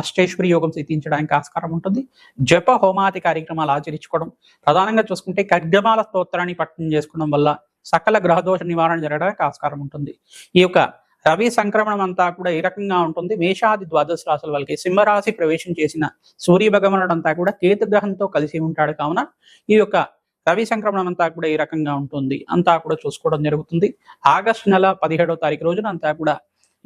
అష్టేశ్వరి యోగం సిద్ధించడానికి ఆస్కారం ఉంటుంది. జప హోమాది కార్యక్రమాలు ఆచరించుకోవడం ప్రధానంగా చూసుకుంటే ఖడ్గమాల స్తోత్రాన్ని పట్టణం చేసుకోవడం వల్ల సకల గ్రహదోష నివారణ జరగడానికి ఆస్కారం ఉంటుంది. ఈ యొక్క రవి సంక్రమణం అంతా కూడా ఏ రకంగా ఉంటుంది? మేషాది ద్వాదశ రాశుల వాళ్ళకి సింహరాశి ప్రవేశం చేసిన సూర్య భగవానుడు అంతా కూడా కేతు గ్రహంతో కలిసి ఉంటాడు కావున ఈ యొక్క రవి సంక్రమణం అంతా కూడా ఈ రకంగా ఉంటుంది? అంతా కూడా చూసుకోవడం జరుగుతుంది. ఆగస్టు నెల పదిహేడవ తారీఖు రోజున అంతా కూడా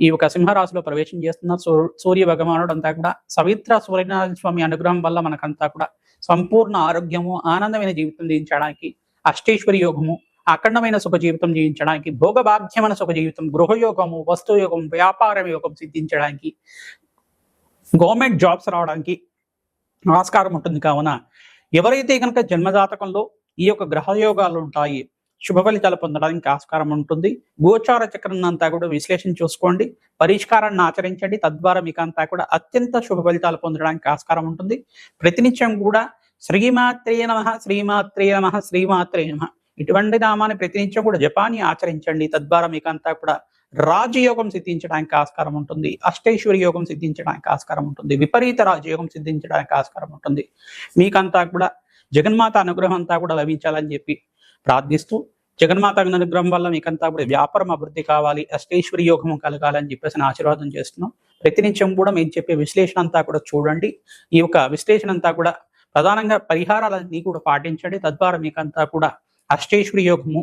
ఈ యొక్క సింహరాశిలో ప్రవేశం చేస్తున్న సూ- సూర్య భగవానుడు అంతా కూడా సవిత్ర సూర్యనారాయణ స్వామి అనుగ్రహం వల్ల మనకంతా కూడా సంపూర్ణ ఆరోగ్యము ఆనందమైన జీవితం జీవించడానికి అష్టేశ్వరి యోగము అఖండమైన సుఖ జీవితం జీవించడానికి భోగభాగ్యమైన సుఖ జీవితం గృహయోగము వస్తు యోగం వ్యాపారం యోగం సిద్ధించడానికి గవర్నమెంట్ జాబ్స్ రావడానికి ఆస్కారం ఉంటుంది కావున ఎవరైతే కనుక జన్మజాతకంలో ఈ యొక్క గ్రహయోగాలు ఉంటాయి శుభ ఫలితాలు పొందడానికి ఆస్కారం ఉంటుంది. గోచార చక్రం అంతా కూడా విశ్లేషణ చూసుకోండి. పరిష్కారాన్ని ఆచరించండి. తద్వారా మీకు అంతా కూడా అత్యంత శుభ ఫలితాలు పొందడానికి ఆస్కారం ఉంటుంది. ప్రతినిత్యం కూడా శ్రీమాత్రే నమ శ్రీమాత్రే నమ శ్రీమాత్రే నమ. ఇటువంటి నామాన్ని ప్రతినిత్యం కూడా జపాన్ని ఆచరించండి. తద్వారా మీకు అంతా కూడా రాజయోగం సిద్ధించడానికి ఆస్కారం ఉంటుంది. అష్టైశ్వరి యోగం సిద్ధించడానికి ఆస్కారం ఉంటుంది. విపరీత రాజయోగం సిద్ధించడానికి ఆస్కారం ఉంటుంది. మీకంతా కూడా జగన్మాత అనుగ్రహం అంతా కూడా లభించాలని చెప్పి ప్రార్థిస్తూ జగన్మాత అనుగ్రహం వల్ల మీకంతా కూడా వ్యాపారం అభివృద్ధి కావాలి అష్టేశ్వరి యోగం కలగాలని చెప్పేసి ఆశీర్వాదం చేస్తున్నాం. ప్రతినిత్యం కూడా మేము చెప్పే విశ్లేషణ అంతా కూడా చూడండి. ఈ యొక్క విశ్లేషణ అంతా కూడా ప్రధానంగా పరిహారాలన్నీ కూడా పాటించండి. తద్వారా మీకంతా కూడా అష్టేశ్వరి యోగము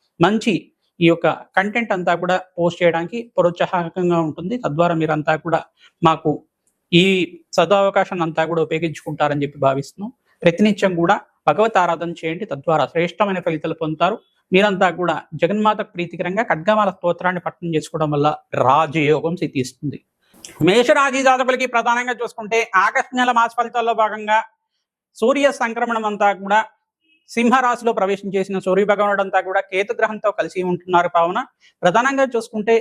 మంచి ఈ యొక్క కంటెంట్ అంతా కూడా పోస్ట్ చేయడానికి ప్రోత్సాహకంగా ఉంటుంది. తద్వారా మీరంతా కూడా మాకు ఈ సదావకాశాన్ని అంతా కూడా ఉపయోగించుకుంటారని చెప్పి భావిస్తున్నాం. ప్రతినిత్యం కూడా భగవత్ ఆరాధన చేయండి. తద్వారా శ్రేష్టమైన ఫలితాలు పొందుతారు. మీరంతా కూడా జగన్మాత ప్రీతికరంగా ఖడ్గమాల స్తోత్రాన్ని పట్టణం చేసుకోవడం వల్ల రాజయోగం సిద్ధిస్తుంది. మేషరాశి జాతకులకి ప్రధానంగా చూసుకుంటే ఆగస్టు నెల మాస ఫలితాల్లో భాగంగా సూర్య సంక్రమణం అంతా కూడా సింహరాశిలో ప్రవేశం చేసిన సూర్య కూడా కేతు గ్రహంతో కలిసి ఉంటున్నారు కావున ప్రధానంగా చూసుకుంటే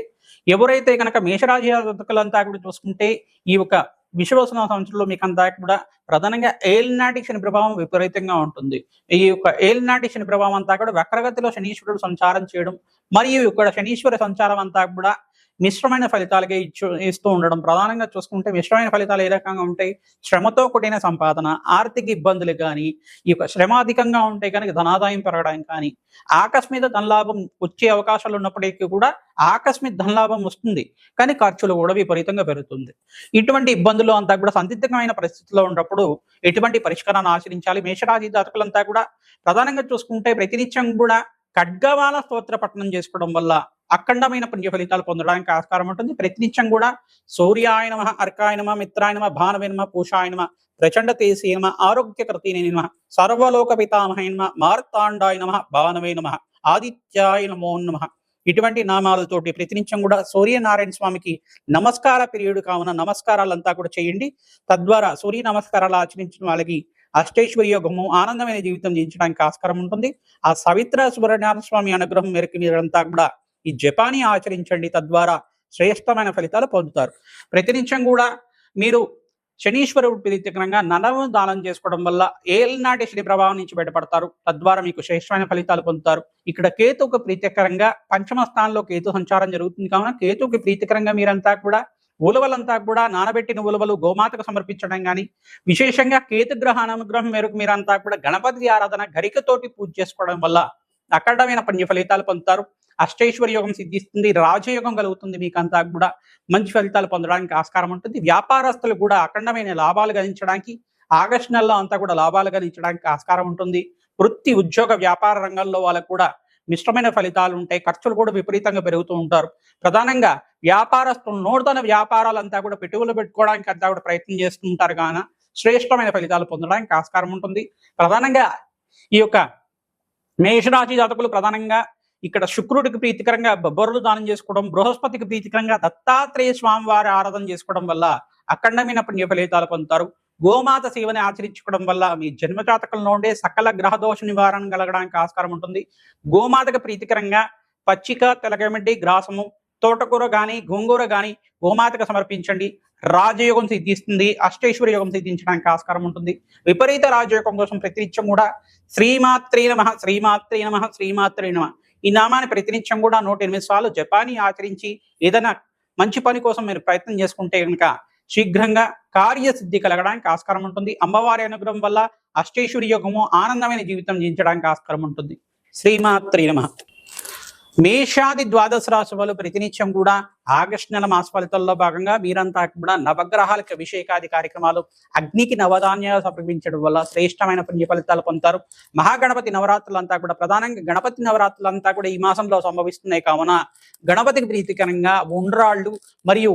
ఎవరైతే కనుక మేషరాశి జాతకులంతా కూడా చూసుకుంటే ఈ యొక్క విశ్వవసన సంవత్సరంలో మీకు అంతా కూడా ప్రధానంగా ఏలినాటి శని ప్రభావం విపరీతంగా ఉంటుంది. ఈ యొక్క ఏలినాటి శని ప్రభావం అంతా కూడా వక్రగతిలో శనీశ్వరుడు సంచారం చేయడం మరియు ఇక్కడ శనీశ్వర సంచారం అంతా కూడా మిశ్రమైన ఫలితాలకే ఇచ్చు ఇస్తూ ఉండడం ప్రధానంగా చూసుకుంటే మిశ్రమైన ఫలితాలు ఏ రకంగా ఉంటాయి? శ్రమతో కూడిన సంపాదన ఆర్థిక ఇబ్బందులు కానీ ఈ యొక్క శ్రమ అధికంగా ఉంటే కనుక ధనాదాయం పెరగడం కానీ ఆకస్మిక ధనలాభం వచ్చే అవకాశాలు ఉన్నప్పటికీ కూడా ఆకస్మిక ధనలాభం వస్తుంది. కానీ ఖర్చులు కూడా విపరీతంగా పెరుగుతుంది. ఇటువంటి ఇబ్బందులు అంతా కూడా సందిగ్ధమైన పరిస్థితుల్లో ఉన్నప్పుడు ఎటువంటి పరిష్కారాన్ని ఆచరించాలి? మేషరాజి జాతకులంతా కూడా ప్రధానంగా చూసుకుంటే ప్రతినిత్యం కూడా ఖడ్గవాల స్తోత్ర పఠనం చేసుకోవడం వల్ల అఖండమైన పుణ్య ఫలితాలు పొందడానికి ఆస్కారం ఉంటుంది. ప్రతినిత్యం కూడా సూర్యాయనమ అర్కాయనమ మిత్రాయనమ భానవేనమ పూషాయనమ ప్రచండ తేజీ నమ సర్వలోక పితామహై మార్తాండాయనమ భానవేనమ ఆదిత్యాయ నమో నమ ఇటువంటి నామాలతోటి ప్రతినిత్యం కూడా సూర్యనారాయణ స్వామికి నమస్కార పీరియడ్ కావున నమస్కారాలంతా కూడా చేయండి. తద్వారా సూర్య నమస్కారాలు ఆచరించిన వాళ్ళకి అష్టేశ్వరి యోగము ఆనందమైన జీవితం జీవించడానికి ఆస్కారం ఉంటుంది. ఆ సవిత్ర సుబ్రహ్మణ్య స్వామి అనుగ్రహం మేరకు మీరంతా కూడా ఈ జపాని ఆచరించండి. తద్వారా శ్రేష్టమైన ఫలితాలు పొందుతారు. ప్రతినిత్యం కూడా మీరు శనీశ్వరుడు ప్రీతికరంగా నలము దానం చేసుకోవడం వల్ల ఏల్నాటి శని ప్రభావం నుంచి బయటపడతారు. తద్వారా మీకు శ్రేష్టమైన ఫలితాలు పొందుతారు. ఇక్కడ కేతుకు ప్రీతికరంగా పంచమ స్థానంలో కేతు సంచారం జరుగుతుంది. కావున కేతుకి ప్రీతికరంగా మీరంతా కూడా ఉలవలంతా కూడా నానబెట్టిన ఉలవలు గోమాతకు సమర్పించడం కానీ విశేషంగా కేతు అనుగ్రహం మేరకు మీరంతా కూడా గణపతి ఆరాధన గరికతోటి పూజ చేసుకోవడం వల్ల అఖండమైన పుణ్య ఫలితాలు పొందుతారు. అష్టైశ్వర్య యోగం సిద్ధిస్తుంది రాజయోగం కలుగుతుంది మీకు అంతా కూడా మంచి ఫలితాలు పొందడానికి ఆస్కారం ఉంటుంది. వ్యాపారస్తులు కూడా అఖండమైన లాభాలు గణించడానికి ఆగస్టు నెలలో అంతా కూడా లాభాలు గణించడానికి ఆస్కారం ఉంటుంది. వృత్తి ఉద్యోగ వ్యాపార రంగంలో వాళ్ళకు కూడా మిశ్రమైన ఫలితాలు ఉంటాయి ఖర్చులు కూడా విపరీతంగా పెరుగుతూ ఉంటారు. ప్రధానంగా వ్యాపారస్తులు నూతన వ్యాపారాలంతా కూడా పెట్టుబడులు పెట్టుకోవడానికి అంతా కూడా ప్రయత్నం చేస్తుంటారు కాన శ్రేష్టమైన ఫలితాలు పొందడానికి ఆస్కారం ఉంటుంది. ప్రధానంగా ఈ యొక్క మేషరాశి జాతకులు ప్రధానంగా ఇక్కడ శుక్రుడికి ప్రీతికరంగా బొబ్బరులు దానం చేసుకోవడం బృహస్పతికి ప్రీతికరంగా దత్తాత్రేయ స్వామి వారి ఆరాధన చేసుకోవడం వల్ల అఖండమైన పుణ్య ఫలితాలు పొందుతారు. గోమాత సేవని ఆచరించుకోవడం వల్ల మీ జన్మజాతకంలో ఉండే సకల గ్రహదోష నివారణ కలగడానికి ఆస్కారం ఉంటుంది. గోమాతకు ప్రీతికరంగా పచ్చిక తెలగమిడ్డి గ్రాసము తోటకూర కానీ గోంగూర కానీ గోమాతకు సమర్పించండి. రాజయోగం సిద్ధిస్తుంది. అష్టైశ్వర్య యోగం సిద్ధించడానికి ఆస్కారం ఉంటుంది. విపరీత రాజయోగం కోసం ప్రతినిత్యం కూడా శ్రీమాత్రే నమ శ్రీమాత్రే నమ శ్రీమాత్రే నమ. ఈ నామాన్ని ప్రతినిత్యం కూడా నూట ఎనిమిది సార్లు జపాని ఆచరించి ఏదైనా మంచి పని కోసం మీరు ప్రయత్నం చేసుకుంటే కనుక శీఘ్రంగా కార్యసిద్ధి కలగడానికి ఆస్కారం ఉంటుంది. అమ్మవారి అనుగ్రహం వల్ల అష్టేశ్వరి యోగము ఆనందమైన జీవితం జీవించడానికి ఆస్కారం ఉంటుంది. శ్రీమాత్రి నమ. మేషాది ద్వాదశ రాశి వాళ్ళు ప్రతినిత్యం కూడా ఆగస్టు నెల మాస ఫలితాల్లో భాగంగా మీరంతా కూడా నవగ్రహాలకు అభిషేకాది కార్యక్రమాలు అగ్నికి నవధాన్యాలు సమర్పించడం వల్ల శ్రేష్టమైన పుణ్య ఫలితాలు పొందుతారు. మహాగణపతి నవరాత్రులంతా కూడా ప్రధానంగా గణపతి నవరాత్రులంతా కూడా ఈ మాసంలో సంభవిస్తున్నాయి కావున గణపతికి ప్రీతికరంగా ఉండ్రాళ్ళు మరియు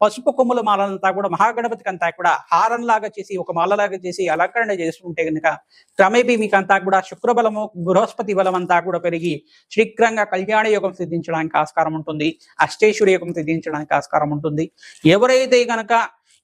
పసుపు కొమ్ముల మాలంతా కూడా మహాగణపతికి అంతా కూడా హారంలాగా చేసి ఒక మాలలాగా చేసి అలంకరణ చేస్తుంటే కనుక క్రమేపీ మీకు అంతా కూడా శుక్రబలము బృహస్పతి బలం అంతా కూడా పెరిగి శీఘ్రంగా కళ్యాణ యోగం సిద్ధించడానికి ఆస్కారం ఉంటుంది. అష్టేశ్వరి యోగం సిద్ధించడానికి ఆస్కారం ఉంటుంది. ఎవరైతే గనక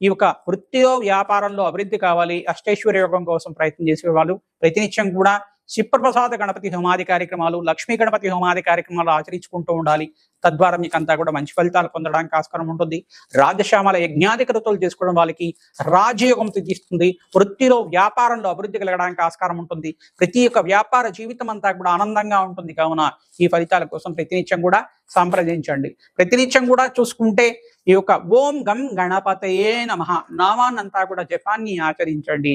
ఈ యొక్క వృత్తిలో వ్యాపారంలో అభివృద్ధి కావాలి అష్టేశ్వర యోగం కోసం ప్రయత్నం చేసే వాళ్ళు ప్రతినిత్యం కూడా శిప్రప్రసాద గణపతి హోమాది కార్యక్రమాలు లక్ష్మీ గణపతి హోమాది కార్యక్రమాలు ఆచరించుకుంటూ ఉండాలి. తద్వారా మీకు అంతా కూడా మంచి ఫలితాలు పొందడానికి ఆస్కారం ఉంటుంది. రాజశ్యామల యజ్ఞాధికృతులు చేసుకోవడం వాళ్ళకి రాజయోగం తీస్తుంది వృత్తిలో వ్యాపారంలో అభివృద్ధి కలగడానికి ఆస్కారం ఉంటుంది. ప్రతి ఒక్క వ్యాపార జీవితం అంతా కూడా ఆనందంగా ఉంటుంది. కావున ఈ ఫలితాల కోసం ప్రతినిత్యం కూడా సంప్రదించండి. ప్రతినిత్యం కూడా చూసుకుంటే ఈ యొక్క ఓం గం గణపతయే నమ. నామాన్నంతా కూడా జపాన్ని ఆచరించండి.